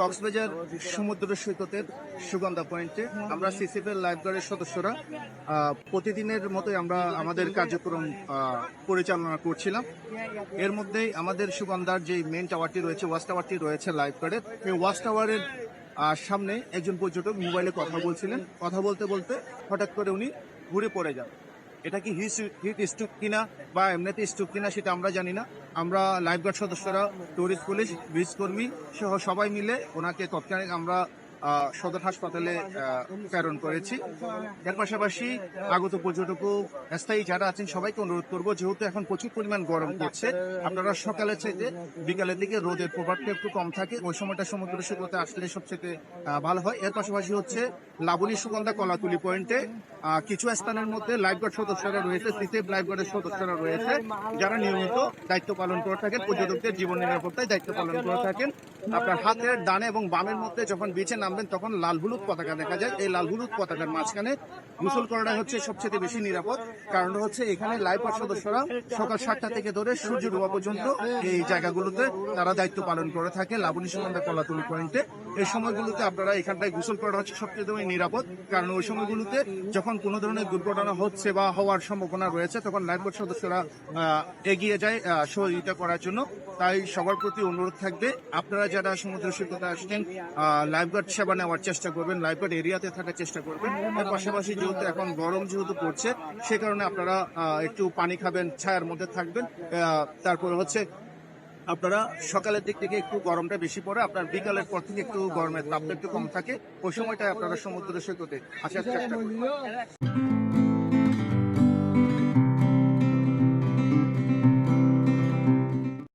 কক্সবাজার সমুদ্র সৈকতের সুগন্ধা পয়েন্টে আমরা সিসিএফের লাইফগার্ডের সদস্যরা প্রতিদিনের মতোই আমরা আমাদের কার্যক্রম পরিচালনা করছিলাম। এর মধ্যেই আমাদের সুগন্ধার যে মেন টাওয়ারটি রয়েছে ওয়াচ টাওয়ারটি রয়েছে লাইফগার্ডের এই ওয়াচ টাওয়ারের সামনে একজন পর্যটক মোবাইলে কথা বলছিলেন। কথা বলতে বলতে হঠাৎ করে উনি ঘুরে পড়ে যান। এটা কি হিট হিট কিনা বা এমনিতে স্টুপ কিনা সেটা আমরা জানি না। আমরা লাইফগার্ড সদস্যরা টুরিস্ট পুলিশ ব্রিজ কর্মী সহ সবাই মিলে ওনাকে তৎক্ষণাৎ আমরা সদর হাসপাতালে প্রেরণ করেছি। এর পাশাপাশি আগত পর্যটক স্থায়ী যারা আছেন, সবাইকে অনুরোধ করব, যেহেতু এখন প্রচুর পরিমাণ গরম পড়ছে, আপনারা সকালে চাইতে বিকালের দিকে রোদের প্রভাবটা একটু কম থাকে। ওই সময়টা সমুদ্র সৈকতে আসলে সবচেয়ে ভালো হয়। এর পাশাপাশি হচ্ছে লাবণী সুগন্ধা কলাতুলি পয়েন্টে কিছু স্থানের মধ্যে লাইফগার্ড সদস্যরা রয়েছে সিসেফ লাইফগার্ডের সদস্যরা রয়েছে, যারা নিয়মিত দায়িত্ব পালন করে থাকেন, পর্যটকদের জীবন নিরাপত্তায় দায়িত্ব পালন করে থাকেন। আপনার হাতের, ডানে এবং বামের মধ্যে যখন বিচে নামবেন তখন লাল হলুদ পতাকা দেখা যায়। এই লাল হলুদ পতাকার মাঝখানে গোসল করাটা হচ্ছে সবচেয়ে বেশি নিরাপদ। কারণ হচ্ছে এখানে লাইফগার্ড সদস্যরা সকাল সাতটা থেকে ধরে সূর্য ডোবা পর্যন্ত এই জায়গাগুলোতে তারা দায়িত্ব পালন করে থাকে। লাবণী সুগন্ধা কলাতুলি পয়েন্টে। এই সময়গুলোতে আপনারা এখানটায় গোসল করা হচ্ছে সবচেয়ে নিরাপদ। কারণ ওই সময়গুলোতে যখন কোনো ধরনের দুর্ঘটনা হচ্ছে বা হওয়ার সম্ভাবনা রয়েছে, তখন লাইফগার্ড সদস্যরা এগিয়ে যায় সহযোগিতা করার জন্য। তাই সবার প্রতি অনুরোধ থাকবে। আপনারা যারা সমুদ্র সৈকতে আসছেন লাইফগার্ড সেবা নেওয়ার চেষ্টা করবেন, লাইফগার্ড এরিয়াতে থাকার চেষ্টা করবেন। এর পাশাপাশি যেহেতু এখন গরম যেহেতু পড়ছে, সে কারণে আপনারা একটু পানি খাবেন, ছায়ার মধ্যে থাকবেন। তারপর হচ্ছে আপনারা সকালের দিক থেকে একটু গরমটা বেশি পড়ে, আপনার বিকালের পর থেকে একটু গরমের তাপটা একটু কম থাকে। ওই সময়টা আপনারা সমুদ্র সৈকতে আসার চেষ্টা করবেন।